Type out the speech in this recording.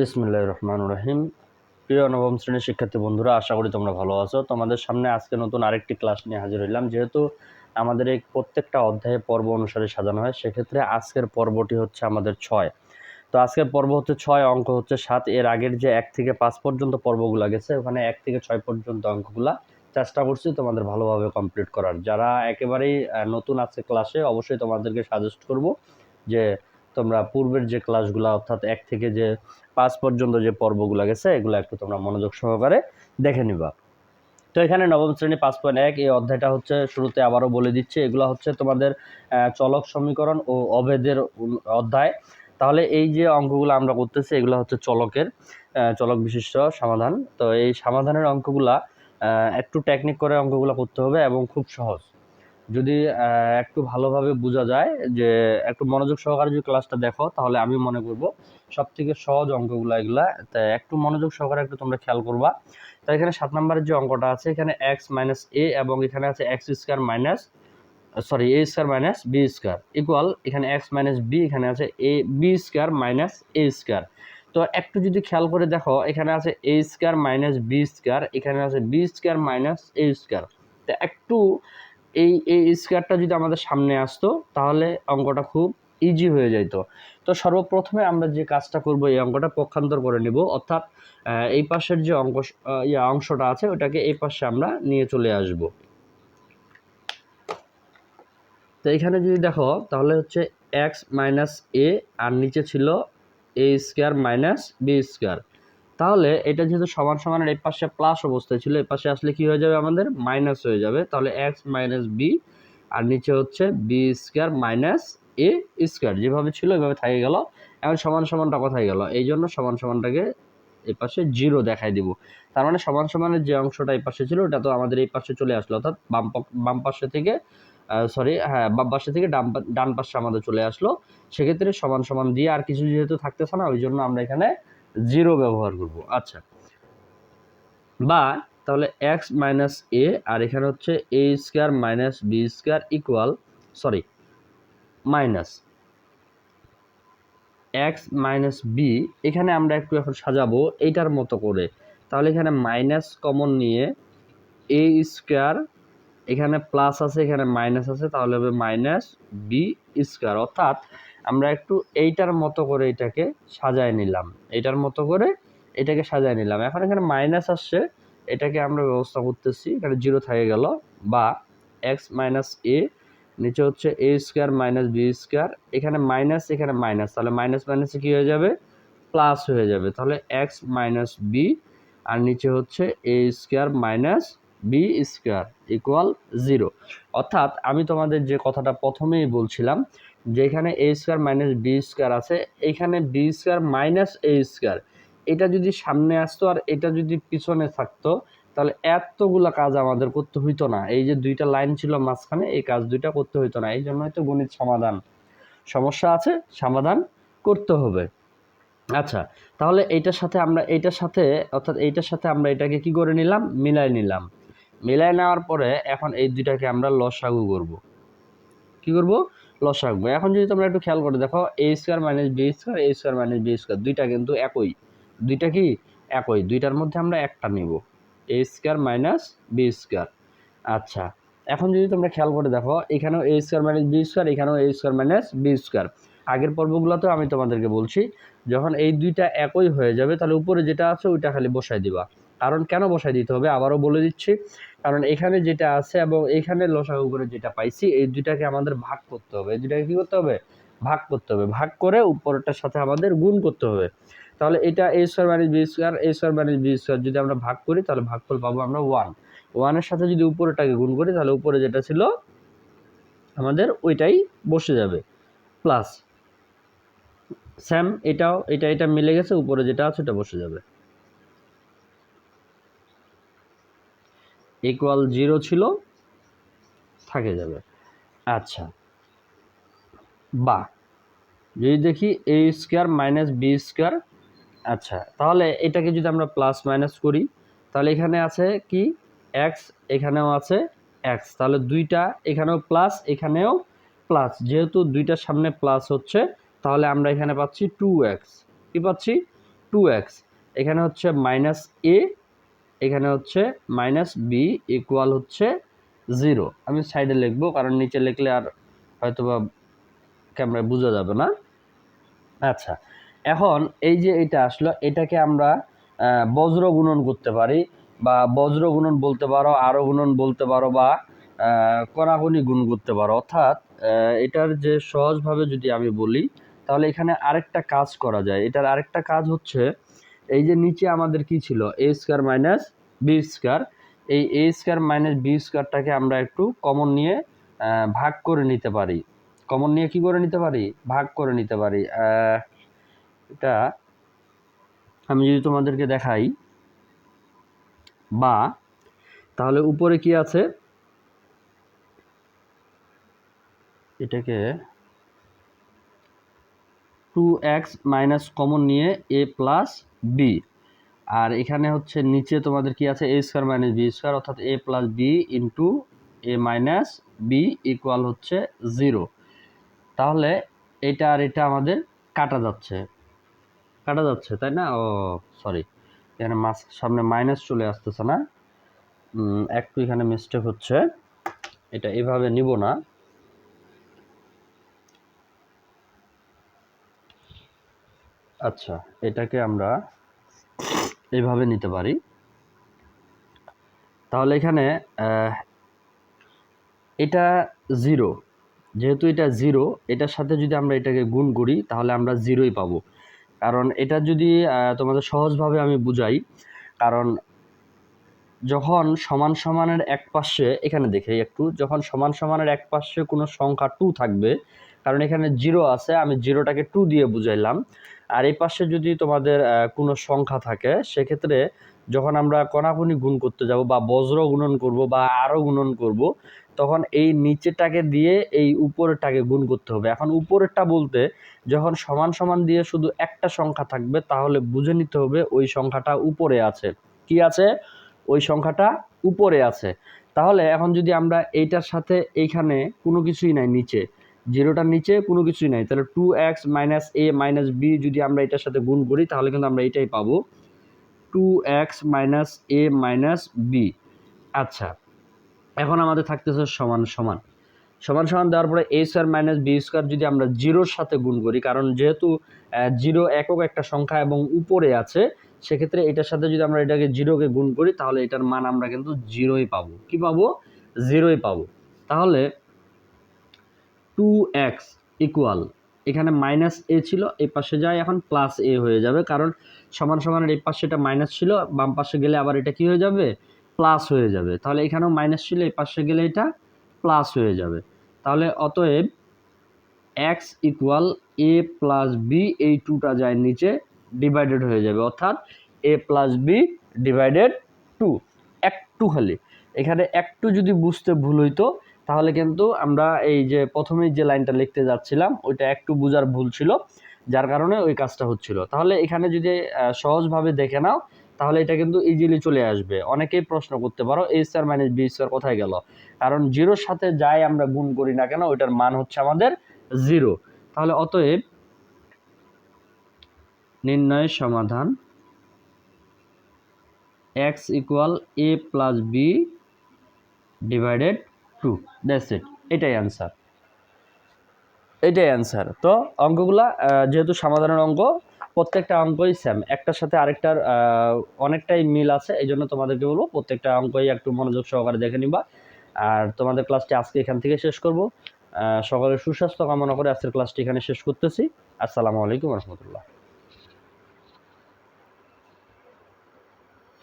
বিসমুল্লাহ রহমান রহিম প্রিয় নবম শ্রেণির শিক্ষার্থী বন্ধুরা, আশা করি তোমরা ভালো আছো। তোমাদের সামনে আজকে নতুন আরেকটি ক্লাস নিয়ে হাজির হইলাম। যেহেতু আমাদের এই প্রত্যেকটা অধ্যায়ে পর্ব অনুসারে সাজানো হয়, সেক্ষেত্রে আজকের পর্বটি হচ্ছে আমাদের ছয়। তো আজকের পর্ব হচ্ছে ছয়, অঙ্ক হচ্ছে সাত। এর আগের যে এক থেকে পাঁচ পর্যন্ত পর্বগুলো গেছে, ওখানে এক থেকে ছয় পর্যন্ত অঙ্কগুলা চেষ্টা করছি তোমাদের ভালোভাবে কমপ্লিট করার। যারা একেবারেই নতুন আছে ক্লাসে অবশ্যই তোমাদেরকে সাজেস্ট করব যে তোমরা পূর্বের যে ক্লাসগুলো অর্থাৎ এক থেকে যে পাঁচ পর্যন্ত যে পর্বগুলো গেছে, এগুলো একটু তোমরা মনোযোগ সহকারে দেখে নিবা। তো এখানে নবম শ্রেণি পাঁচ পয়েন্ট এক, এই অধ্যায়টা হচ্ছে শুরুতে আবারও বলে দিচ্ছে, এগুলো হচ্ছে তোমাদের চলক সমীকরণ ও অভেদের অধ্যায়। তাহলে এই যে অঙ্কগুলো আমরা করতেছি, এগুলো হচ্ছে চলকের চলক বিশিষ্ট সমাধান। তো এই সমাধানের অঙ্কগুলা একটু টেকনিক করে অঙ্কগুলো করতে হবে এবং খুব সহজ। যদি একটু ভালোভাবে বোঝা যায় যে, একটু মনোযোগ সহকারে যদি ক্লাসটা দেখো, তাহলে আমি মনে করব সব থেকে সহজ অঙ্কগুলো এগুলা। তাই একটু মনোযোগ সহকারে একটু তোমরা খেয়াল করবা। তো এখানে সাত নম্বরের যে অঙ্কটা আছে, এখানে এক্স মাইনাস এ এবং এখানে আছে x square minus sorry a square minus b square equal এখানে এক্স মাইনাস বি এখানে আছে a b square minus a square তো একটু যদি খেয়াল করে দেখো, এখানে আছে a square minus b square এখানে আছে b square minus a square তো একটু এই এই স্কোয়ারটা যদি আমাদের সামনে আসতো, তাহলে অঙ্কটা খুব ইজি হয়ে যেত তো সর্বপ্রথমে আমরা যে কাজটা করব, এই অঙ্কটা পক্ষান্তর করে নিব। অর্থাৎ এই পাশের যে অঙ্ক ইয়া, অংশটা আছে, ওটাকে এই পাশে আমরা নিয়ে চলে আসব। তো এখানে যদি দেখো, তাহলে হচ্ছে এক্স মাইনাস এ আর নিচে ছিল a square minus b square তাহলে এটা যেহেতু সমান সমানের এই পাশে প্লাস অবস্থায় ছিল, এই পাশে আসলে কি হয়ে যাবে আমাদের? মাইনাস হয়ে যাবে। তাহলে এক্স মাইনাস বি আর নিচে হচ্ছে b square minus a square যেভাবে ছিল এভাবে থাকে গেল। এখন সমান সমানটা কোথায় গেল? এই জন্য সমান সমানটাকে এই পাশে জিরো দেখাই দিব। তার মানে সমান সমানের যে অংশটা এই পাশে ছিল, ওটা তো আমাদের এই পাশে চলে আসলো। অর্থাৎ বাম বাম পাশে থেকে সরি হ্যাঁ বাম পাশে থেকে ডান ডান পাশে আমাদের চলে আসলো। সেক্ষেত্রে সমান সমান দিয়ে আর কিছু যেহেতু থাকতেছে না, ওই জন্য আমরা এখানে জিরো ব্যবহার করব আচ্ছা। বা তাহলে এক্স মাইনাস এ আর এখানে হচ্ছে a square minus b square equal sorry minus x minus b এখানে আমরা একটু এখন সাজাবো এইটার মতো করে। তাহলে এখানে মাইনাস কমন নিয়ে এ স্কোয়ার এখানে প্লাস আছে, এখানে মাইনাস আছে, তাহলে হবে মাইনাস বি স্কোয়ার অর্থাৎ আমরা একটু এইটার মতো করে এটাকে সাজায় নিলাম। এইটার মতো করে এটাকে সাজায় নিলাম। এখন এখানে মাইনাস আসছে, এটাকে আমরা ব্যবস্থা করতেছি। এখানে জিরো থেকে গেল, বা এক্স মাইনাস এ নিচে হচ্ছে a square minus b square এখানে মাইনাস এখানে মাইনাস তাহলে মাইনাস মাইনাসে কী হয়ে যাবে? প্লাস হয়ে যাবে। তাহলে এক্স মাইনাস বি আর নিচে হচ্ছে a square minus b square equal zero অর্থাৎ আমি তোমাদের যে কথাটা প্রথমেই বলছিলাম যে এখানে a square minus b square আছে, এখানে b square minus a square এটা যদি সামনে আসতো আর এটা যদি পিছনে থাকতো, তাহলে এতগুলা কাজ আমাদের করতে হইতো না। এই যে দুইটা লাইন ছিল মাঝখানে, এই কাজ দুইটা করতে হইতো না। এই জন্যই তো গণিত সমাধান সমস্যা আছে, সমাধান করতে হবে। আচ্ছা তাহলে এইটার সাথে আমরা, এইটার সাথে, অর্থাৎ এইটার সাথে আমরা এটাকে কি করে নিলাম? মিলাই নিলাম। মিলাই নেওয়ার পরে এখন এই দুইটাকে আমরা লসাগু করব। কি করব? লসাগু। এখন যদি তোমরা একটু খেয়াল করে দেখো a square minus b square a square minus b square দুইটা কিন্তু একই। দুইটা কি? একই। দুইটার মধ্যে আমরা একটা নিব। A square minus b square আচ্ছা এখন যদি তোমরা খেয়াল করে দেখো, এখানেও a square minus b square এখানেও a square minus b square আগের পর্বগুলোতেও আমি তোমাদেরকে বলছি, যখন এই দুইটা একই হয়ে যাবে, তাহলে উপরে যেটা আছে, ওইটা খালি বসাই দিবা। কারণ কেন বসাই দিতে হবে? আবারও বলে দিচ্ছি। কারণ এখানে যেটা আছে এবং এখানে লসাগু করে যেটা পাইছি, এই দুইটাকে আমাদের ভাগ করতে হবে। এই দুইটাকে কী করতে হবে? ভাগ করতে হবে। ভাগ করে উপরটার সাথে আমাদের গুণ করতে হবে। তাহলে এটা a square minus b square a square minus b square যদি আমরা ভাগ করি, তাহলে ভাগফল পাবো আমরা ওয়ান ওয়ানের সাথে যদি উপরেটাকে গুণ করি, তাহলে উপরে যেটা ছিল আমাদের ওইটাই বসে যাবে। প্লাস স্যাম এটাও, এটা এটা মিলে গেছে, উপরে যেটা আছে, ওটা বসে যাবে। ইকুয়াল জিরো ছিল, থাকে যাবে। আচ্ছা। বা, যদি দেখি a square minus b square আচ্ছা তাহলে এটাকে যদি আমরা প্লাস মাইনাস করি, তাহলে এখানে আছে কি? এক্স এখানেও আছে এক্স তাহলে দুইটা এখানেও প্লাস এখানেও প্লাস যেহেতু দুইটার সামনে প্লাস হচ্ছে, তাহলে আমরা এখানে পাচ্ছি টু এক্স কী পাচ্ছি? টু এক্স এখানে হচ্ছে মাইনাস এ এখানে হচ্ছে মাইনাস বি ইকুয়াল হচ্ছে জিরো আমি সাইডে লিখব, কারণ নিচে লিখলে আর হয়তো বা ক্যামেরায় বোঝা যাবে না। আচ্ছা এখন এই যে এটা আসলো, এটাকে আমরা বজ্র গুণন করতে পারি, বা বজ্র গুণন বলতে পারো, আরও গুণন বলতে পারো, বা কণাকণি গুণ করতে পারো। অর্থাৎ এটার যে সহজভাবে যদি আমি বলি, তাহলে এখানে আরেকটা কাজ করা যায়। এটার আরেকটা কাজ হচ্ছে এই যে নিচে আমাদের কি ছিল? A square minus b square এই এ স্কোয়ার মাইনাস বি স্কোয়ারটাকে আমরা একটু কমন নিয়ে ভাগ করে নিতে পারি। কমন নিয়ে কি করে নিতে পারি? ভাগ করে নিতে পারি। এটা আমি যদি তোমাদেরকে দেখাই, বা তাহলে উপরে কি আছে? এটাকে টু এক্স মাইনাস কমন নিয়ে এ প্লাস বি আর এখানে হচ্ছে নিচে তোমাদের কি আছে? A square minus b square অর্থাৎ a plus b into a minus b equal হচ্ছে জিরো তাহলে এটা আর এটা আমাদের কাটা যাচ্ছে। কাটা যাচ্ছে, তাই না? ও সরি এখানে মাস, সামনে মাইনাস চলে আসতেছে না? একটু এখানে মিস্টেক হচ্ছে। এটা এভাবে নিব না। আচ্ছা এটাকে আমরা এইভাবে নিতে পারি। তাহলে এখানে এটা জিরো। যেহেতু এটা জিরো, এটার সাথে যদি আমরা এটাকে গুণ করি, তাহলে আমরা জিরোই পাবো। কারণ এটা যদি তোমাদের সহজভাবে আমি বুঝাই, কারণ যখন সমান সমানের এক পাশে এখানে দেখে একটু, যখন সমান সমানের এক পাশে কোনো সংখ্যা টু থাকবে কারণ এখানে জিরো আছে, আমি জিরোটাকে টু দিয়ে বুঝাইলাম। আর এই পাশে যদি তোমাদের কোনো সংখ্যা থাকে, সেক্ষেত্রে যখন আমরা কণাকণি গুণ করতে যাব বা বজ্র গুণন করব বা আরও গুণন করব, তখন এই নিচেরটাকে দিয়ে এই উপরেরটাকে গুণ করতে হবে। এখন উপরেরটা বলতে যখন সমান সমান দিয়ে শুধু একটা সংখ্যা থাকবে, তাহলে বুঝে নিতে হবে ওই সংখ্যাটা উপরে আছে। কি আছে? ওই সংখ্যাটা উপরে আছে। তাহলে এখন যদি আমরা এইটার সাথে এইখানে কোনো কিছুই নাই, নিচে জিরোটার নিচে কোনো কিছুই নাই। তাহলে two x minus a minus b যদি আমরা এটার সাথে গুণ করি, তাহলে কিন্তু আমরা এটাই পাবো। Two x minus a minus b আচ্ছা এখন আমাদের থাকতেছে সমান সমান। সমান সমান দেওয়ার পরে a square minus b square যদি আমরা জিরোর সাথে গুণ করি, কারণ যেহেতু জিরো একক একটা সংখ্যা এবং উপরে আছে, সেক্ষেত্রে এটার সাথে যদি আমরা এটাকে জিরোকে গুণ করি, তাহলে এটার মান আমরা কিন্তু জিরোই পাবো। কি পাবো? জিরোই পাবো। তাহলে টু এক্স ইকুয়াল এখানে মাইনাস এ ছিল, এই পাশে যায়, এখন প্লাস এ হয়ে যাবে, কারণ সমান সমানের এই পাশে এটা মাইনাস ছিল, বাম পাশে গেলে আবার এটা কি হয়ে যাবে? প্লাস হয়ে যাবে। তাহলে এখানেও মাইনাস ছিল, এই পাশে গেলে এটা প্লাস হয়ে যাবে। তাহলে অতএব x equal a plus b এই টুটা যায় নিচে ডিভাইডেড হয়ে যাবে, অর্থাৎ a plus b divided two একটু খালি। এখানে একটু যদি বুঝতে ভুল হইতো তাহলে কিন্তু আমরা এই যে প্রথমেই যে লাইনটা লিখতে যাচ্ছিলাম, ওইটা একটু বোঝার ভুল ছিল, যার কারণে ওই কাজটা হচ্ছিল। তাহলে এখানে যদি সহজভাবে দেখে নাও, তাহলে এটা কিন্তু ইজিলি চলে আসবে। অনেকেই প্রশ্ন করতে পারো a square minus b square কোথায় গেল? কারণ জিরোর সাথে যাই আমরা গুণ করি না কেন, ওইটার মান হচ্ছে আমাদের জিরো। তাহলে অতএব নির্ণয়ের সমাধান x equal a plus b divided two that's it এটাই অ্যান্সার এটাই অ্যান্সার তো অঙ্কগুলা যেহেতু সমাধানের অঙ্ক, প্রত্যেকটা অঙ্কই সেম একটার সাথে আরেকটার অনেকটাই মিল আছে এই জন্য তোমাদেরকে বলব প্রত্যেকটা অঙ্কই একটু মনোযোগ সহকারে দেখে নিবা, আর তোমাদের ক্লাসটি আজকে এখান থেকে শেষ করব সকলের সুস্বাস্থ্য কামনা করে আজকের ক্লাসটি এখানে শেষ করতেছি, আসসালামু আলাইকুম রহমতুল্লাহ।